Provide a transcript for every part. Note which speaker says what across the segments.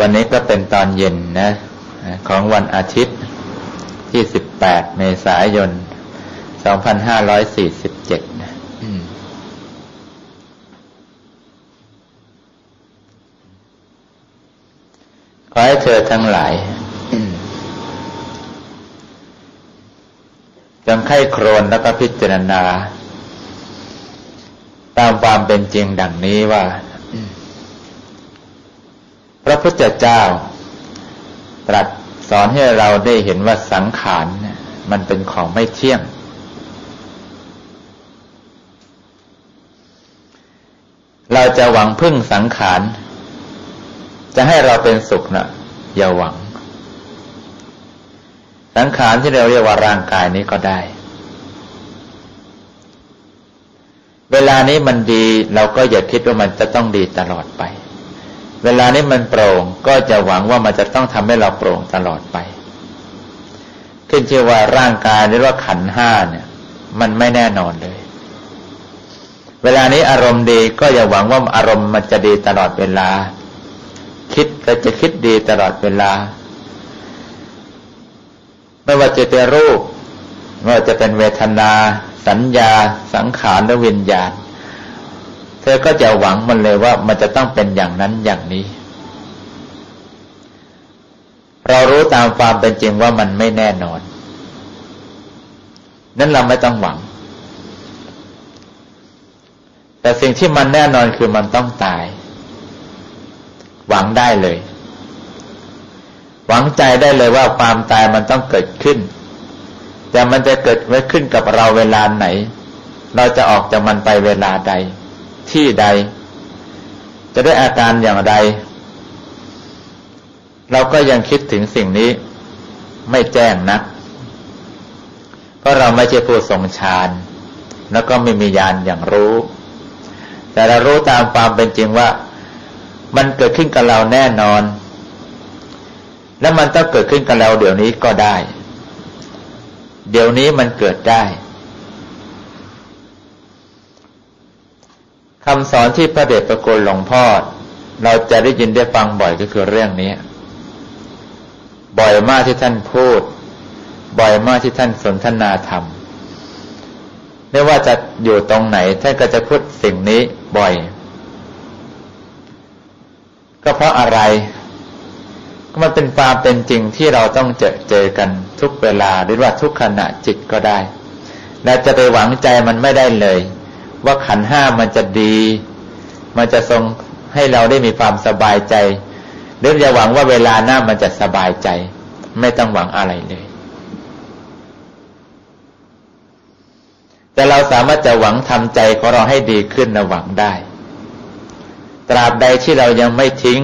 Speaker 1: วันนี้ก็เป็นตอนเย็นนะของวันอาทิตย์ที่ 18 เมษายน 2547นะขอให้เธอทั้งหลายจงไข้โครนแล้วก็พิจารณา ตามความเป็นจริงดังนี้ว่า พระพุทธเจ้า ตรัสสอนให้เราได้เห็นว่าสังขารมันเป็นของไม่เที่ยง เราจะหวังพึ่งสังขาร จะให้เราเป็นสุขนะอย่าหวัง สังขารที่เราเรียกว่าร่างกายนี้ก็ได้ เวลานี้มันดีเราก็อย่าคิดว่ามันจะต้องดีตลอดไป เวลานี้มันโปร่งก็จะหวังว่ามันจะต้องทำให้เราโปร่งตลอดไป ขึ้นชื่อว่าร่างกายหรือว่าขันห้าเนี่ย มันไม่แน่นอนเลย เวลานี้อารมณ์ดีก็อย่าหวังว่าอารมณ์มันจะดีตลอดเวลา คิดก็จะคิดดีตลอดเวลา ไม่ว่าจะเป็นรูปไม่ว่าจะเป็นเวทนา สัญญา สังขารและวิญญาณ เธอก็จะหวังมันเลยว่ามันจะต้องเป็นอย่างนั้นอย่างนี้ เรารู้ตามความเป็นจริงว่ามันไม่แน่นอน นั้นเราไม่ต้องหวัง แต่สิ่งที่มันแน่นอนคือมันต้องตาย หวังได้เลย หวังใจได้เลยว่าความตายมันต้องเกิดขึ้น แต่มันจะเกิดไว้ขึ้นกับเราเวลาไหน เราจะออกจากมันไปเวลาใด ที่ใด จะได้อาการอย่างไร เราก็ยังคิดถึงสิ่งนี้ไม่แจ้งนะ เพราะเราไม่ใช่ผู้ทรงฌานแล้วก็ไม่มีญาณอย่างรู้ แต่เรารู้ตามความเป็นจริงว่า มันเกิดขึ้นกับเราแน่นอน แล้วมันต้องเกิดขึ้นกับเราเดี๋ยวนี้ก็ได้ เดี๋ยวนี้มันเกิดได้ คำสอนที่พระเดชพระคุณหลวงพ่อ เราจะได้ยินได้ฟังบ่อยก็คือเรื่องนี้ บ่อยมากที่ท่านพูด บ่อยมากที่ท่านสนทนาธรรม ไม่ว่าจะอยู่ตรงไหน ท่านก็จะพูดสิ่งนี้บ่อย ก็เพราะอะไร ก็มันเป็นความเป็นจริงที่เราต้องเจอเจอกันทุกเวลาหรือว่าทุกขณะจิตก็ได้ และจะไปหวังใจมันไม่ได้เลย ว่าขันห้ามันจะดี มันจะทรงให้เราได้มีความสบายใจ หรือจะหวังว่าเวลาหน้ามันจะสบายใจ ไม่ต้องหวังอะไรเลย แต่เราสามารถจะหวังทำใจของเราให้ดีขึ้นนะหวังได้ ตราบใดที่เรายังไม่ทิ้ง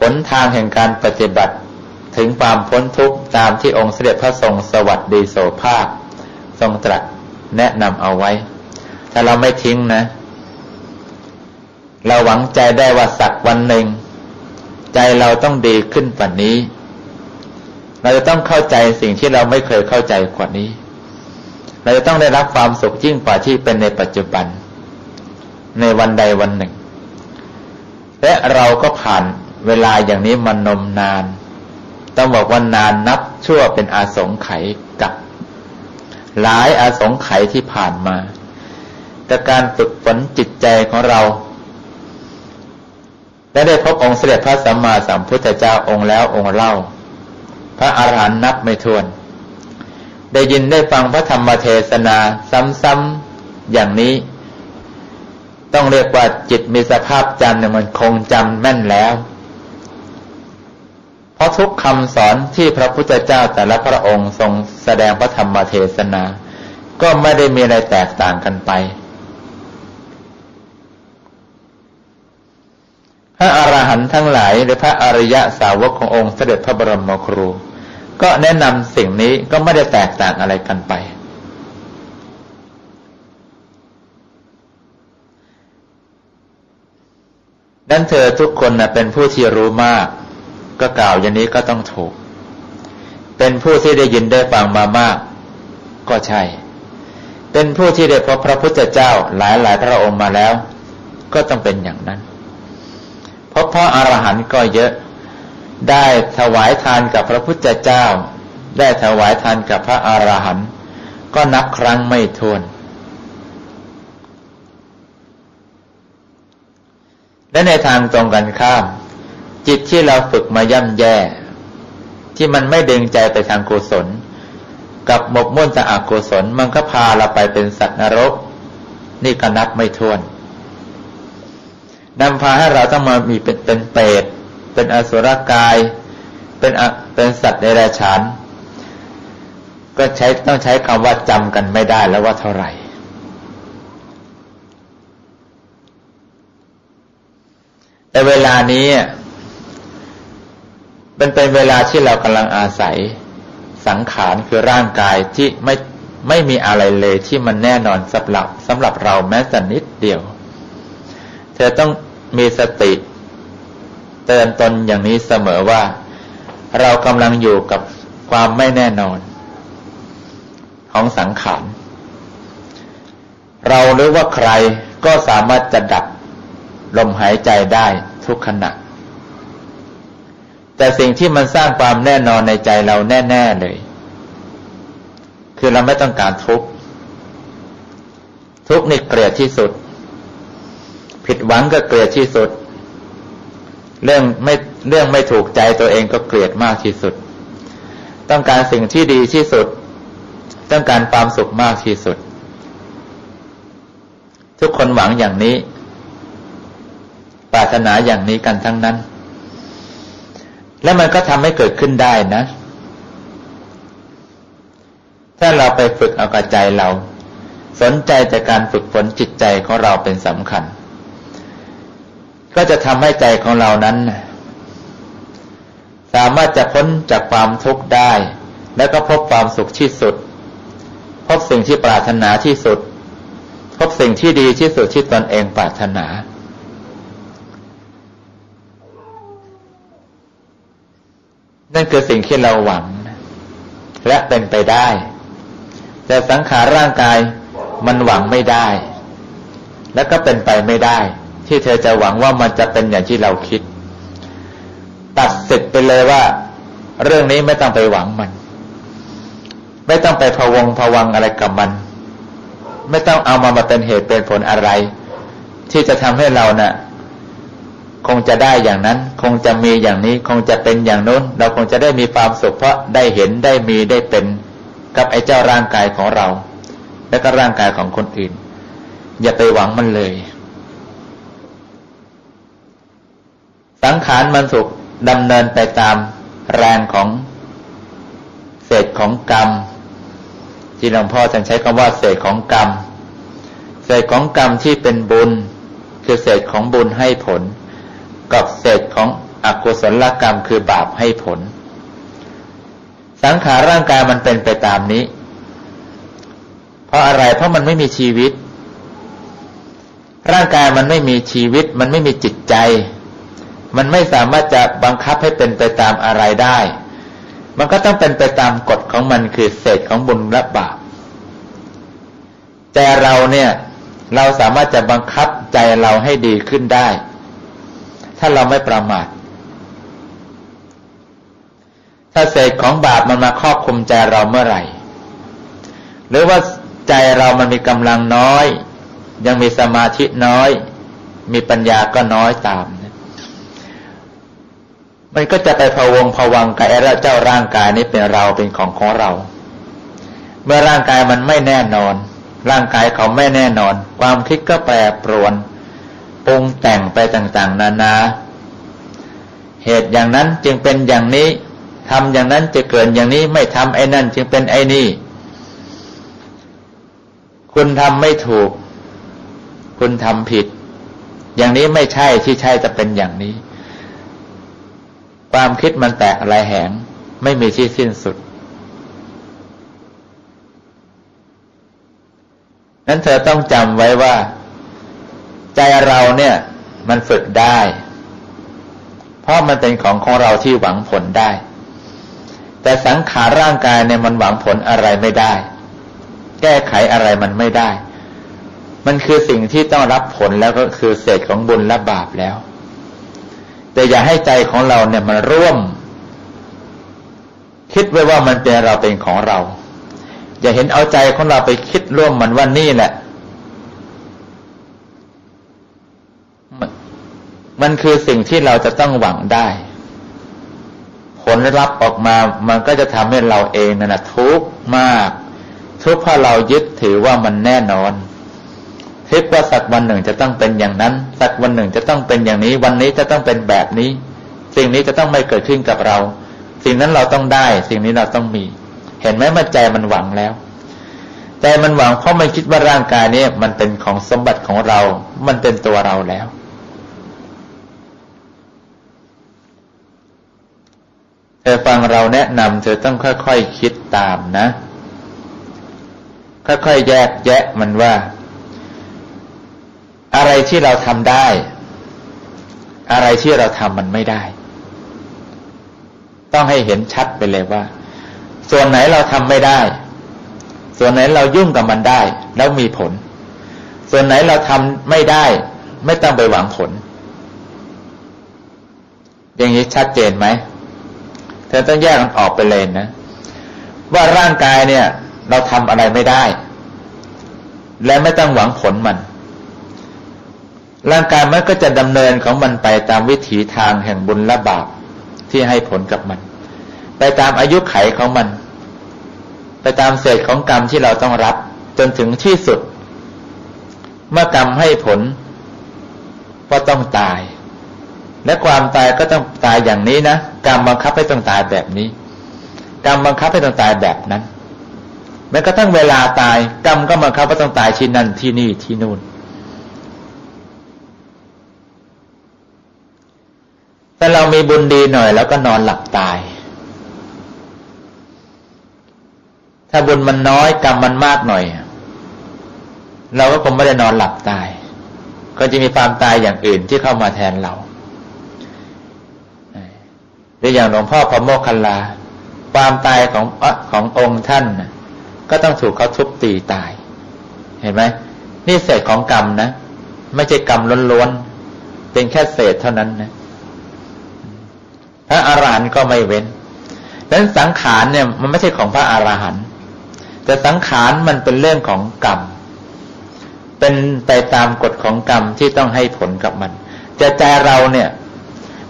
Speaker 1: หนทางแห่งการปฏิบัติถึงความพ้นทุกข์ตามที่องค์เสด็จพระทรงสวัสดีโสภาคทรงตรัส แนะนำเอาไว้ ถ้าเราไม่ทิ้งนะ เราหวังใจได้ว่าสักวันหนึ่ง ใจเราต้องดีขึ้นกว่านี้ เราจะต้องเข้าใจสิ่งที่เราไม่เคยเข้าใจกว่านี้ เราจะต้องได้รับความสุขยิ่งกว่าที่เป็นในปัจจุบัน ในวันใดวันหนึ่ง และเราก็ผ่านเวลาอย่างนี้มันนมนาน ต้องบอกว่านานนับชั่วเป็นอาสงไขย หลายอาสงไขยที่ผ่านมา แต่การฝึกฝนจิตใจของเรา และได้พบองค์เสด็จพระสัมมาสัมพุทธเจ้าองค์แล้วองค์เล่า พระอาหารหันต์นับไม่ถ้วน ได้ยินได้ฟังพระธรรมเทศนาซ้ำๆอย่างนี้ ต้องเรียกว่าจิตมีสภาพจำเนี่ยมันคงจำแม่นแล้ว เพราะทุกคำสอนที่พระพุทธเจ้าแต่ละพระองค์ทรงแสดงพระธรรมเทศนา ก็ไม่ได้มีอะไรแตกต่างกันไป พระอรหันต์ทั้งหลายหรือพระอริยะสาวกขององค์เสด็จพระบรมครู ก็แนะนำสิ่งนี้ก็ไม่ได้แตกต่างอะไรกันไปดังเธอทุกคนนะเป็นผู้ที่รู้มาก ก็กล่าวอย่างนี้ก็ต้องถูก เป็นผู้ที่ได้ยินได้ฟังมามาก ก็ใช่ เป็นผู้ที่ได้พบพระพุทธเจ้าหลายหลายพระองค์มาแล้ว ก็ต้องเป็นอย่างนั้นพบพระอรหันต์ก็เยอะ ได้ถวายทานกับพระพุทธเจ้า ได้ถวายทานกับพระอรหันต์ก็นับครั้งไม่ถ้วนและในทางตรงกันข้าม จิตที่เราฝึกมาย่ำแย่ ที่มันไม่ดึงใจไปทางกุศล กับหมกมุ่นจะอกุศลมันก็พาเราไปเป็นสัตว์นรก นี่ก็นับไม่ถ้วนนำพาให้เราต้องมามีเป็นเป็นเปรตเป็นอสุรกาย เป็นเป็นสัตว์ในราชานก็ใช้ต้องใช้คำว่าจำกันไม่ได้แล้วว่าเท่าไหร่แต่เวลานี้ เป็นเป็นเวลาที่เรากำลังอาศัยสังขารคือร่างกายที่ไม่ไม่มีอะไรเลยที่มันแน่นอนสำหรับสำหรับเราแม้แต่นิดเดียว เธอต้องมีสติเตือนตนอย่างนี้เสมอว่า เรากำลังอยู่กับความไม่แน่นอน ของสังขาร เราหรือว่าใครก็สามารถจะดับลมหายใจได้ทุกขณะ แต่สิ่งที่มันสร้างความแน่นอนในใจเราแน่ ๆเลย คือเราไม่ต้องการทุกข์ทุกข์นี่เกลียดที่สุด ผิดหวังก็เกลียดที่สุด เรื่องไม่เรื่องไม่ถูกใจตัวเองก็เกลียดมากที่สุด ต้องการสิ่งที่ดีที่สุด ต้องการความสุขมากที่สุด ทุกคนหวังอย่างนี้ ปรารถนาอย่างนี้กันทั้งนั้น และมันก็ทำให้เกิดขึ้นได้นะ ถ้าเราไปฝึกเอากระใจเรา สนใจจากการฝึกฝนจิตใจของเราเป็นสำคัญ ก็จะทำให้ใจของเรานั้น สามารถจะพ้นจากความทุกข์ได้ แล้วก็พบความสุขที่สุด พบสิ่งที่ปรารถนาที่สุด พบสิ่งที่ดีที่สุดที่ตนเองปรารถนา นั่นคือสิ่งที่เราหวัง และเป็นไปได้ แต่สังขารร่างกายมันหวังไม่ได้ และก็เป็นไปไม่ได้ ที่เธอจะหวังว่ามันจะเป็นอย่างที่เราคิด ตัดสิทธิ์ไปเลยว่า เรื่องนี้ไม่ต้องไปหวังมัน ไม่ต้องไปพะวงพะวังอะไรกับมัน ไม่ต้องเอามามาเป็นเหตุเป็นผลอะไร ที่จะทำให้เราเนะ่ะ คงจะได้อย่างนั้น คงจะมีอย่างนี้คงจะเป็นอย่างนู้น เราคงจะได้มีความสุขเพราะได้เห็นได้มีได้เป็นกับไอ้เจ้าร่างกายของเรา และก็ร่างกายของคนอื่น อย่าไปหวังมันเลย สังขารมันสุกดำเนินไปตามแรงของเศษของกรรม ที่หลวงพ่อท่านใช้คำว่าเศษของกรรม เศษของกรรมที่เป็นบุญ คือเศษของบุญให้ผล กับเศษของอกุศลกรรมคือบาปให้ผล สังขารร่างกายมันเป็นไปตามนี้ เพราะอะไรเพราะมันไม่มีชีวิต ร่างกายมันไม่มีชีวิต มันไม่มีจิตใจ มันไม่สามารถจะบังคับให้เป็นไปตามอะไรได้ มันก็ต้องเป็นไปตามกฎของมันคือเศษของบุญและบาปแต่เราเนี่ยเราสามารถจะบังคับใจเราให้ดีขึ้นได้ ถ้าเราไม่ประมาทถ้าเศษของบาปมันมาครอบคุมใจเราเมื่อไหร่ หรือว่าใจเรามันมีกำลังน้อย ยังมีสมาธิน้อย มีปัญญาก็น้อยตามมันก็จะไปพะวงพะวังกับไอ้เจ้าร่างกายนี้เป็นเราเป็นของของเรา เมื่อร่างกายมันไม่แน่นอน ร่างกายเขาไม่แน่นอน ความคิดก็แปรปรวน ปรุงแต่งไปต่างๆ นานา เหตุอย่างนั้นจึงเป็นอย่างนี้ทำอย่างนั้นจะเกิดอย่างนี้ไม่ทำไอ้นั่น จึงเป็นไอ้นี่ คุณทำไม่ถูก คุณทำผิด อย่างนี้ไม่ใช่ที่ใช่จะเป็นอย่างนี้ ความคิดมันแตกลายแหง ไม่มีที่สิ้นสุดนั้นเธอต้องจำไว้ว่า ใจเราเนี่ย มันฝึกได้ เพราะมันเป็นของของเราที่หวังผลได้ แต่สังขารร่างกายเนี่ยมันหวังผลอะไรไม่ได้ แก้ไขอะไรมันไม่ได้ มันคือสิ่งที่ต้องรับผลแล้วก็คือเศษของบุญและบาปแล้ว แต่อย่าให้ใจของเราเนี่ยมันร่วม คิดไว้ว่ามันเป็นเราเป็นของเรา อย่าเห็นเอาใจของเราไปคิดร่วมมันว่านี่แหละ มันคือสิ่งที่เราจะต้องหวังได้ ผลลัพธ์ออกมามันก็จะทำให้เราเองนั่นทุกข์มาก ทุกข์เพราะเรายึดถือว่ามันแน่นอนคิดว่าสักวันหนึ่งจะต้องเป็นอย่างนั้น สักวันหนึ่งจะต้องเป็นอย่างนี้ วันนี้จะต้องเป็นแบบนี้ สิ่งนี้จะต้องไม่เกิดขึ้นกับเรา สิ่งนั้นเราต้องได้ สิ่งนี้เราต้องมี เห็นไหมมันใจมันหวังแล้วใจมันหวังเพราะมันคิดว่าร่างกายนี้มันเป็นของสมบัติของเรา มันเป็นตัวเราแล้ว ธอฟังเราแนะนำเธอต้องค่อยๆคคิดตามนะ ค่อยๆแยกแยะมันว่า อะไรที่เราทำได้ อะไรที่เราทำมันไม่ได้ ต้องให้เห็นชัดไปเลยว่า ส่วนไหนเราทำไม่ได้ ส่วนไหนเรายุ่งกับมันได้ แล้วมีผล ส่วนไหนเราทำไม่ได้ ไม่ต้องไปหวังผล อย่างนี้ชัดเจนไหม เธอต้องแยกมันออกไปเลยนะ ว่าร่างกายเนี่ย เราทำอะไรไม่ได้ และไม่ต้องหวังผลมัน ร่างกายมันก็จะดำเนินของมันไปตามวิถีทางแห่งบุญและบาปที่ให้ผลกับมัน ไปตามอายุไขของมัน ไปตามเศษของกรรมที่เราต้องรับ จนถึงที่สุด เมื่อกรรมให้ผลว่าต้องตาย และความตายก็ต้องตายอย่างนี้นะกรรมบังคับให้ต้องตายแบบนี้ กรรมบังคับให้ต้องตายแบบนั้นแม้กระทั่งเวลาตายกรรมก็บังคับว่าต้องตายที่นั่นที่นี่ที่นู่นถ้าเรามีบุญดีหน่อยแล้วก็นอนหลับตาย ถ้าบุญมันน้อยกรรมมันมากหน่อย เราก็คงไม่ได้นอนหลับตาย ก็จะมีความตายอย่างอื่นที่เข้ามาแทนเรา หรืออย่างหลวงพ่อพระโมคคัลลา ความตายของอขององค์ท่านก็ต้องถูกเขาทุบตีตาย เห็นไหมนี่เศษของกรรมนะ ไม่ใช่กรรมล้วนๆเป็นแค่เศษเท่านั้นนะพระอารหันต์ก็ไม่เว้นดังนั้นสังขารเนี่ยมันไม่ใช่ของพระอารหันต์แต่สังขารมันเป็นเรื่องของกรรม เป็นไปตามกฎของกรรมที่ต้องให้ผลกับมัน จะใจเราเนี่ย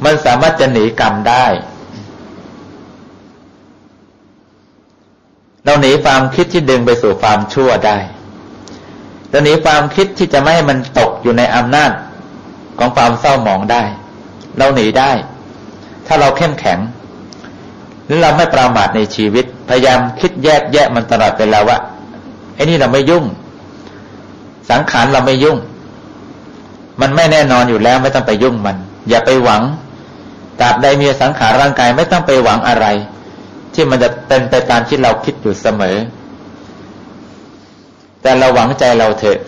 Speaker 1: มันสามารถจะหนีกรรมได้ เราหนีความคิดที่ดึงไปสู่ความชั่วได้เราหนีความคิดที่จะไม่ให้มันตกอยู่ในอำนาจของความเศร้าหมองได้ เราหนีได้ ถ้าเราเข้มแข็ง หรือเราไม่ประมาทในชีวิต พยายามคิดแยกแยะมันตลอดเวลาว่าไอ้นี่เราไม่ยุ่ง สังขารเราไม่ยุ่ง มันไม่แน่นอนอยู่แล้วไม่ต้องไปยุ่งมัน อย่าไปหวัง ตราบใดมีสังขารร่างกายไม่ต้องไปหวังอะไร ที่มันจะเป็นไปตามที่เราคิดอยู่เสมอ แต่เราหวังใจเราเถอะ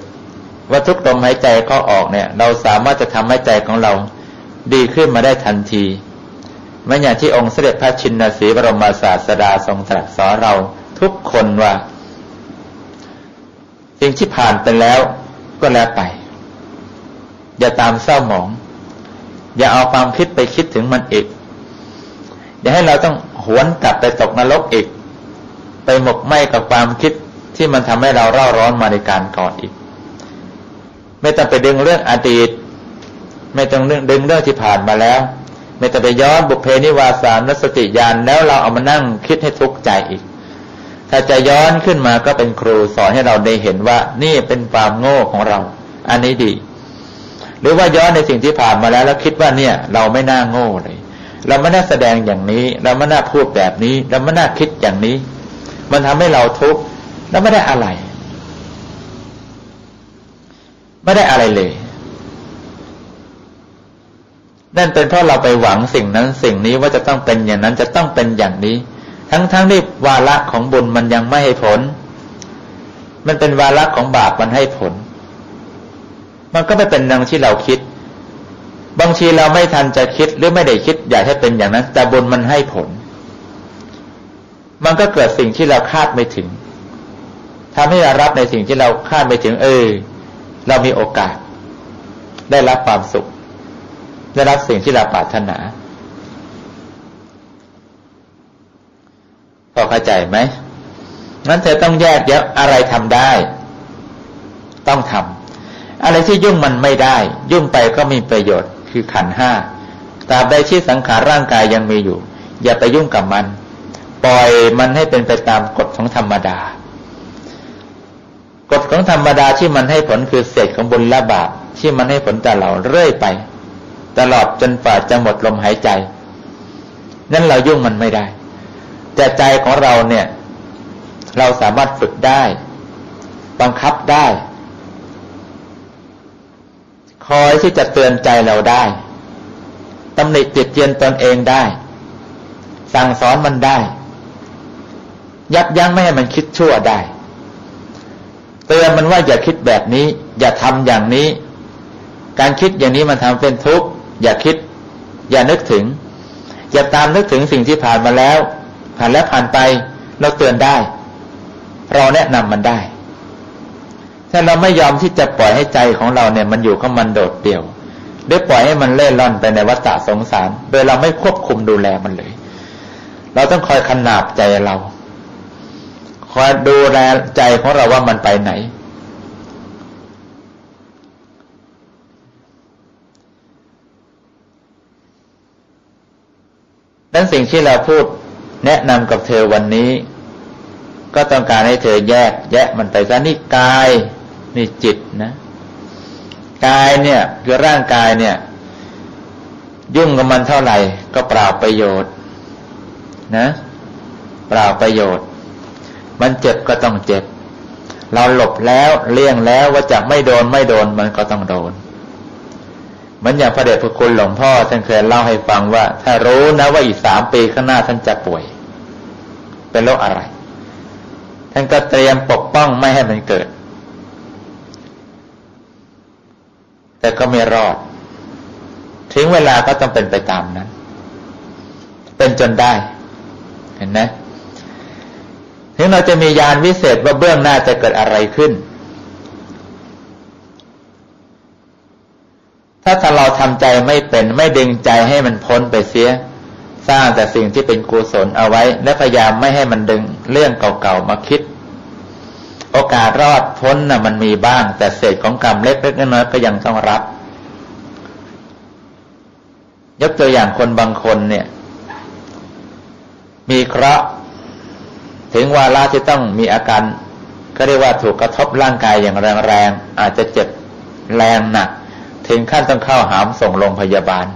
Speaker 1: ว่าทุกลมหายใจเข้าออกเนี่ย เราสามารถจะทำให้ใจของเราดีขึ้นมาได้ทันทีไม่อย่างที่องค์เสด็จพระชินสีบรมศาสดาทรงตรัสสอนเราทุกคนว่า สิ่งที่ผ่านไปแล้วก็แล้วไป อย่าตามเศร้าหมอง อย่าเอาความคิดไปคิดถึงมันอีกอย่าให้เราต้องหวนกลับไปตกนรกอีก ไปหมกไหมกับความคิดที่มันทำให้เราเร่าร้อนมาในการก่อนอีก ไม่ต้องไปดึงเรื่องอดีต ไม่ต้องดึงเรื่องที่ผ่านมาแล้ว ไม่ต้องไปย้อนบุพเพนิวาสานสติญาณแล้วเราเอามานั่งคิดให้ทุกข์ใจอีก ถ้าจะย้อนขึ้นมาก็เป็นครูสอนให้เราได้เห็นว่านี่เป็นความโง่ของเรา อันนี้ดี หรือว่าย้อนในสิ่งที่ผ่านมาแล้ว แล้วคิดว่าเนี่ย เราไม่น่าโง่เลย เราไม่น่าแสดงอย่างนี้ เราไม่น่าพูดแบบนี้ เราไม่น่าคิดอย่างนี้ มันทำให้เราทุกข์แล้วไม่ได้อะไร ไม่ได้อะไรเลย นั่นเป็นเพราะเราไปหวังสิ่งนั้นสิ่งนี้ว่าจะต้องเป็นอย่างนั้นจะต้องเป็นอย่างนี้ ทั้งๆทที่วาระของบุญมันยังไม่ให้ผล มันเป็นวาระของบาปมันให้ผล มันก็ไม่เป็นดังที่เราคิด บางทีเราไม่ทันจะคิดหรือไม่ได้คิด อยากให้เป็นอย่างนั้น แต่บุญมันให้ผล มันก็เกิดสิ่งที่เราคาดไม่ถึงทำให้เรารับในสิ่งที่เราคาดไม่ถึง เออ เรามีโอกาส ได้รับความสุข ได้รับสิ่งที่เราปรารถนาพอเข้าใจไหมงั้นเธอต้องแยกแยะอะไรทำได้ ต้องทำ อะไรที่ยุ่งมันไม่ได้ ยุ่งไปก็มีประโยชน์คือขันห้าตราบใดที่สังขารร่างกายยังมีอยู่ อย่าไปยุ่งกับมัน ปล่อยมันให้เป็นไปตามกฎของธรรมดากฎของธรรมดาที่มันให้ผลคือเศษของบุญและบาปที่มันให้ผลแต่เราเรื่อยไป ตลอดจนฝ่าจะหมดลมหายใจ นั่นเรายุ่งมันไม่ได้ แต่ใจของเราเนี่ย เราสามารถฝึกได้ บังคับได้ คอยที่จะเตือนใจเราได้ตำหนิติดเยียนตนเองได้ สั่งสอนมันได้ ยับยั้งไม่ให้มันคิดชั่วได้ เตือนมันว่าอย่าคิดแบบนี้ อย่าทำอย่างนี้ การคิดอย่างนี้มันทำเป็นทุกข์อย่าคิด อย่านึกถึง อย่าตามนึกถึงสิ่งที่ผ่านมาแล้ว ผ่านแล้วผ่านไปเราเตือนได้ เราแนะนำมันได้ ถ้าเราไม่ยอมที่จะปล่อยให้ใจของเราเนี่ย มันอยู่กับมันโดดเดี่ยวหรือปล่อยให้มันเล่ร่อนไปในวัฏสงสาร โดยเราไม่ควบคุมดูแลมันเลย เราต้องคอยขนาบใจเรา คอยดูแลใจของเราว่ามันไปไหน ดังสิ่งที่เราพูดแนะนำกับเธอวันนี้ ก็ต้องการให้เธอแยก แยะมันไปซะนี่กาย นี่จิตนะกายเนี่ยคือร่างกายเนี่ย ยุ่งกับมันเท่าไหร่ ก็เปล่าประโยชน์ นะเปล่าประโยชน์ มันเจ็บก็ต้องเจ็บ เราหลบแล้วเลี่ยงแล้วว่าจะไม่โดนไม่โดนมันก็ต้องโดน มันอย่างพระเดชพระคุณหลวงพ่อท่านเคยเล่าให้ฟังว่า ถ้ารู้นะว่าอีกสามปีข้างหน้าท่านจะป่วย เป็นโรคอะไร ท่านก็เตรียมปกป้องไม่ให้มันเกิด แต่ก็ไม่รอด ถึงเวลาก็ต้องเป็นไปตามนั้น เป็นจนได้ เห็นไหมถึงเราจะมียานวิเศษว่าเบื้องหน้าจะเกิดอะไรขึ้น ถ้าถ้าเราทำใจไม่เป็นไม่ดึงใจให้มันพ้นไปเสีย สร้างแต่สิ่งที่เป็นกุศลเอาไว้ และพยายามไม่ให้มันดึงเรื่องเก่าๆมาคิด โอกาสรอดพ้นนะ่ะมันมีบ้าง แต่เศษของกรรมเล็กๆน้อยๆก็ยังต้องรับ ยกตัวอย่างคนบางคนเนี่ย มีเคราะห์ถึงวาระที่ต้องมีอาการก็เรียกว่าถูกกระทบร่างกายอย่างแรงๆอาจจะเจ็บแรงหนัก ถึงขั้นต้องเข้าหามส่งโรงพยาบาล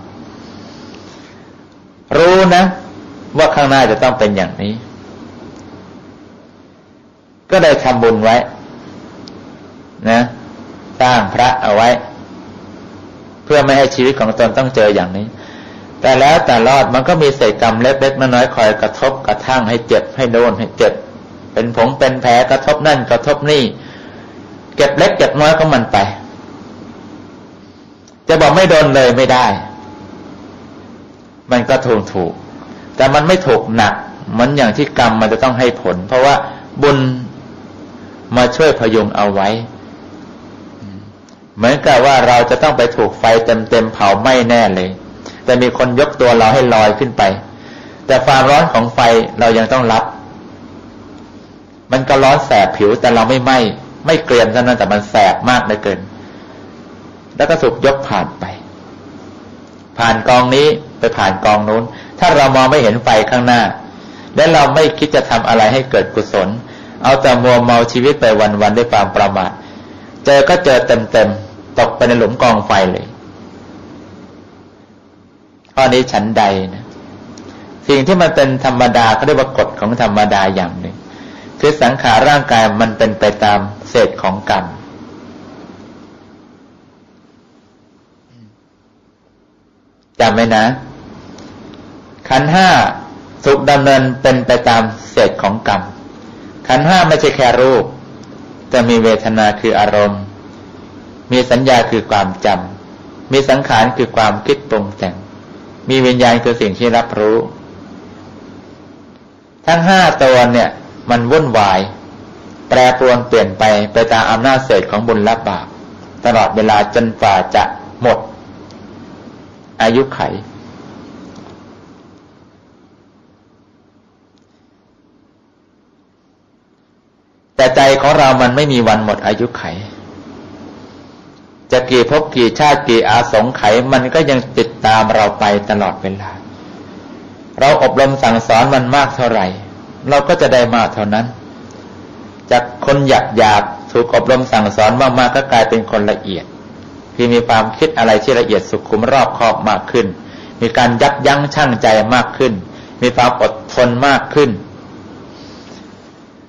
Speaker 1: รู้นะ ว่าข้างหน้าจะต้องเป็นอย่างนี้ ก็ได้ทำบุญไว้ นะ สร้างพระเอาไว้ เพื่อไม่ให้ชีวิตของตนต้องเจออย่างนี้ แต่แล้วแต่รอดมันก็มีเศษกรรมเล็กๆน้อยๆคอยกระทบกระทั่งให้เจ็บให้โดนให้เจ็บ เป็นผงเป็นแผลกระทบนั่นกระทบนี่ เก็บเล็กเก็บน้อยก็มันไป จะบอกไม่โดนเลยไม่ได้ มันก็ถูกถูกแต่มันไม่ถูกหนัก มันอย่างที่กรรมมันจะต้องให้ผล เพราะว่าบุญ มาช่วยพยุงเอาไว้ เหมือนกับว่าเราจะต้องไปถูกไฟเต็มๆเผาไหม้แน่เลย แต่มีคนยกตัวเราให้ลอยขึ้นไป แต่ความร้อนของไฟเรายังต้องรับ มันก็ร้อนแสบผิวแต่เราไม่ไหม้ไม่เกรียมเท่านั้นแต่มันแสบมากเลยเกิน แล้วก็ถูกยกผ่านไป ผ่านกองนี้ไปผ่านกองนู้น ถ้าเรามองไม่เห็นไฟข้างหน้า และเราไม่คิดจะทำอะไรให้เกิดกุศล เอาแต่มัวเมาชีวิตไปวันๆด้วยความประมาทเจอก็เจอเต็มๆตกไปในหลุมกองไฟเลยข้อนี้ฉันใดนะสิ่งที่มันเป็นธรรมดาเขาเรียกว่ากฎของธรรมดาอย่างหนึ่ง คือสังขารร่างกายมันเป็นไปตามเศษของกรรมจำไหมนะ ขันห้าถูกดำเนินเป็นไปตามเศษของกรรม ขันห้าไม่ใช่แค่รูป แต่มีเวทนาคืออารมณ์ มีสัญญาคือความจำมีสังขารคือความคิดปรุงแต่ง มีวิญญาณคือสิ่งที่รับรู้ ทั้งห้าตัวเนี่ย มันวุ่นวาย แปรปรวนเปลี่ยนไปไปตามอำนาจเศษของบุญและบาปตลอดเวลาจนฝ่าจะหมด อายุไข แต่ใจของเรามันไม่มีวันหมดอายุไข จะกี่ภพกี่ชาติกี่อาสงไข มันก็ยังติดตามเราไปตลอดเวลา เราอบรมสั่งสอนมันมากเท่าไหร่ เราก็จะได้มากเท่านั้น จากคนหยาบหยาบถูกอบรมสั่งสอนมากๆก็กลายเป็นคนละเอียด คือมีความคิดอะไรที่ละเอียดสุขุมรอบคอบมากขึ้น มีการยับยั้งชั่งใจมากขึ้น มีความอดทนมากขึ้น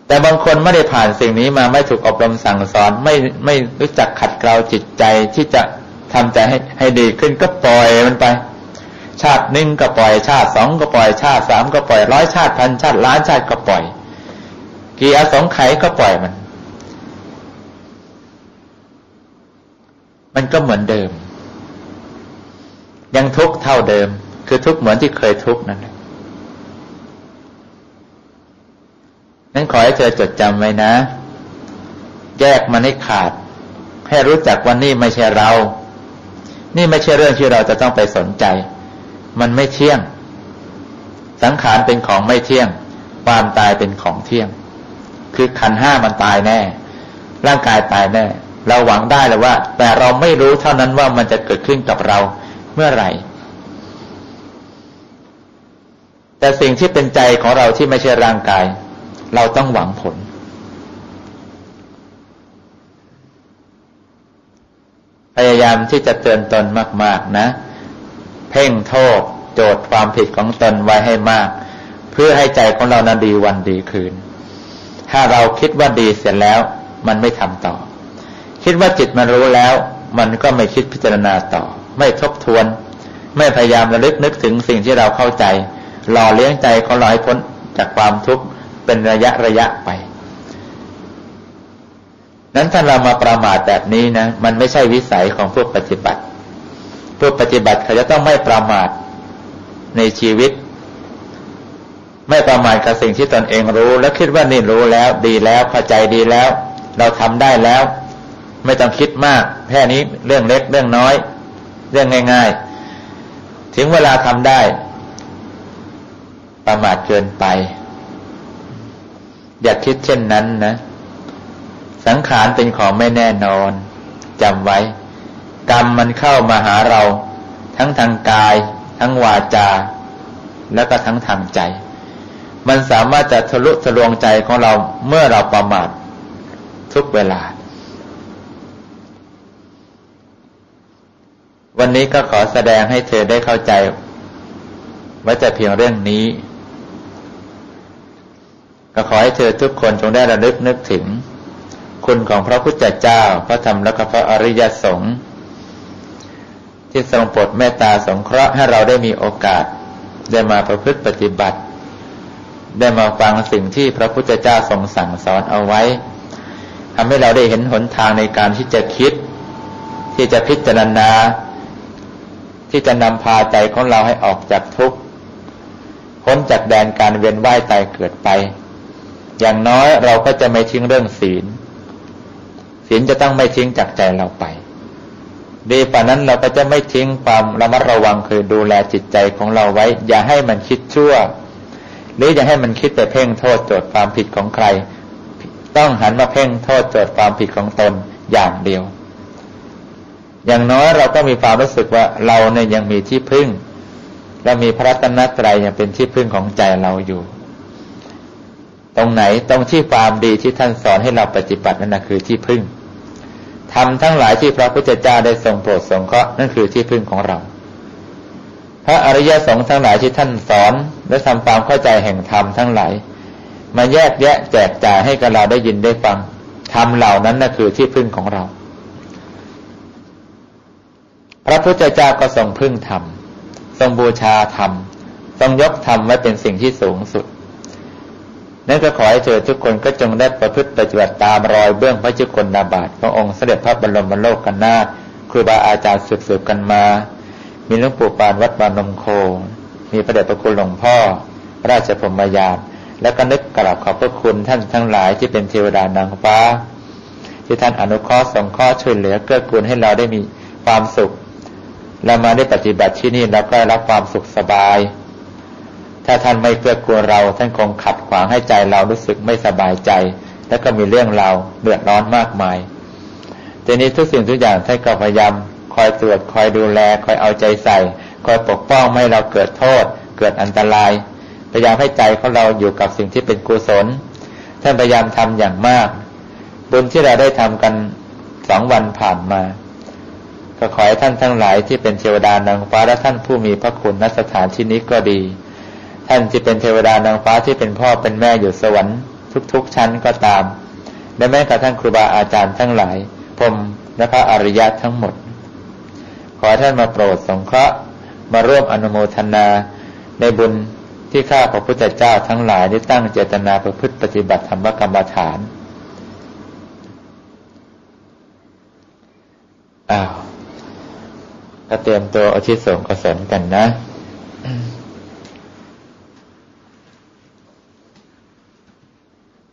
Speaker 1: แต่บางคนไม่ได้ผ่านสิ่งนี้มาไม่ถูกอบรมสั่งสอน ไม่ไม่รู้จักขัดเกลาจิตใจที่จะทำใจให้ให้ดีขึ้นก็ปล่อยมันไป ชาติหนึ่งก็ปล่อยชาติสองก็ปล่อยชาติสามก็ปล่อยร้อยชาติพันชาติล้านชาติก็ปล่อย กี่อสงไขยก็ปล่อยมัน มันก็เหมือนเดิม ยังทุกข์เท่าเดิม คือทุกข์เหมือนที่เคยทุกข์นั่นแหละ นั้นขอให้เธอจดจำไว้นะ แยกมันให้ขาด ให้รู้จักว่านี่ไม่ใช่เรา นี่ไม่ใช่เรื่องที่เราจะต้องไปสนใจ มันไม่เที่ยง สังขารเป็นของไม่เที่ยง ความตายเป็นของเที่ยง คือขันห้ามันตายแน่ ร่างกายตายแน่ เราหวังได้เลยว่า แต่เราไม่รู้เท่านั้นว่ามันจะเกิดขึ้นกับเราเมื่อไหร่แต่สิ่งที่เป็นใจของเราที่ไม่ใช่ร่างกาย เราต้องหวังผล พยายามที่จะเตือนตนมาก ๆ นะ เพ่งโทษ โจทย์ความผิดของตนไว้ให้มาก เพื่อให้ใจของเรานั้นดีวันดีคืน ถ้าเราคิดว่าดีเสร็จแล้ว มันไม่ทำต่อ คิดว่าจิตมันรู้แล้ว มันก็ไม่คิดพิจารณาต่อ ไม่ทบทวน ไม่พยายามระลึกนึกถึงสิ่งที่เราเข้าใจ หล่อเลี้ยงใจเขาลอยพ้นจากความทุกข์ เป็นระยะระยะไป นั้นถ้าเรามาประมาทแบบนี้นะ มันไม่ใช่วิสัยของพวกปฏิบัติ พวกปฏิบัติเขาจะต้องไม่ประมาทในชีวิต ไม่ประมาทกับสิ่งที่ตนเองรู้ แล้วคิดว่านี่รู้แล้ว ดีแล้วเข้าใจดีแล้ว เราทำได้แล้ว ไม่ต้องคิดมากแค่นี้เรื่องเล็กเรื่องน้อย เรื่องง่าย ๆ ถึงเวลาทำได้ประมาทเกินไป อย่าคิดเช่นนั้นนะ สังขารเป็นของไม่แน่นอนจำไว้ กรรมมันเข้ามาหาเรา ทั้งทางกาย ทั้งวาจา แล้วก็ทั้งทางใจ มันสามารถจะทะลุทะลวงใจของเราเมื่อเราประมาททุกเวลา วันนี้ก็ขอแสดงให้เธอได้เข้าใจ ว่าจะเพียงเรื่องนี้ ก็ขอให้เธอทุกคนจงได้ระลึกนึกถึง คุณของพระพุทธเจ้า พระธรรมและพระอริยสงฆ์ที่ทรงโปรดเมตตาสงเคราะห์ให้เราได้มีโอกาส ได้มาประพฤติปฏิบัติ ได้มาฟังสิ่งที่พระพุทธเจ้าทรงสั่งสอนเอาไว้ทำให้เราได้เห็นหนทางในการที่จะคิด ที่จะพิจารณา ที่จะนำพาใจของเราให้ออกจากทุกข์พ้นจากแดนการเวียนว่ายตายเกิดไป อย่างน้อยเราก็จะไม่ทิ้งเรื่องศีล ศีลจะต้องไม่ทิ้งจากใจเราไป ดีกว่านั้นเราก็จะไม่ทิ้งความระมัดระวังคือดูแลจิตใจของเราไว้ อย่าให้มันคิดชั่ว หรืออย่าให้มันคิดแต่เพ่งโทษโจทย์ความผิดของใคร ต้องหันมาเพ่งโทษโจทย์ความผิดของตนอย่างเดียว อย่างน้อยเราก็มีความรู้สึกว่าเราเนี่ยยังมีที่พึ่ง และมีพระรัตนตรัยยังเป็นที่พึ่งของใจเราอยู่ ตรงไหนตรงที่ความดีที่ท่านสอนให้เราปฏิบัตินั่นนะคือที่พึ่งทำทั้งหลายที่พระพุทธเจ้าได้ทรงโปรดสงเคราะห์นั่นคือที่พึ่งของเรา พระอริยสงฆ์ทั้งหลายที่ท่านสอนและทำความเข้าใจแห่งธรรมทั้งหลายมาแยกแยะแจกจ่ายให้กับเราได้ยินได้ฟังธรรมเหล่านั้นนั่นคือที่พึ่งของเรา พระพุทธเจ้าก็ทรงพึ่งธรรมทรงบูชาธรรมทรงยกธรรมไว้เป็นสิ่งที่สูงสุด นั่นก็ขอให้เธอทุกคนก็จงได้ประพฤติปฏิบัติตามรอยเบื้องพระจุกลนาบาทขององค์เสด็จพระบรมโลกกันนาถครูบาอาจารย์สืบๆกันมา มีหลวงปู่ปานวัดบานมโค มีพระเดชพระคุณหลวงพ่อราชพรมยานแล้วก็นึกกราบขอบพระคุณท่านทั้งหลายที่เป็นเทวดานางฟ้า ที่ท่านอนุเคราะห์สงเคราะห์ช่วยเหลือเกื้อกูลให้เราได้มีความสุข เรามาได้ปฏิบัติที่นี่เราก็รับความสุขสบาย ถ้าท่านไม่เพื่อกลัวเรา ท่านคงขัดขวางให้ใจเรารู้สึกไม่สบายใจ แล้วก็มีเรื่องเราเดือดร้อนมากมายทีนี้ทุกสิ่งทุกอย่างท่านก็พยายามคอยตรวจคอยดูแล คอยเอาใจใส่ คอยปกป้องไม่ให้เราเกิดโทษ เกิดอันตราย พยายามให้ใจของเราอยู่กับสิ่งที่เป็นกุศล ท่านพยายามทำอย่างมาก บุญที่เราได้ทำกันสองวันผ่านมาก็ขอให้ท่านทั้งหลายที่เป็นเทวดานางฟ้าและท่านผู้มีพระคุณณสถานที่นี้ก็ดี ท่านที่เป็นเทวดานางฟ้าที่เป็นพ่อเป็นแม่อยู่สวรรค์ทุกๆชั้นก็ตาม และแม้กระทั่งครูบาอาจารย์ทั้งหลายพรมและพระอริยะทั้งหมด ขอท่านมาโปรดสงเคราะห์มาร่วมอนุโมทนาในบุญที่ข้าพระพุทธเจ้าทั้งหลายได้ตั้งเจตนาประพฤติปฏิบัติธรรมกรรมฐานอ้าวก็เตรียมตัวอาชิดส่งกสนกันนะ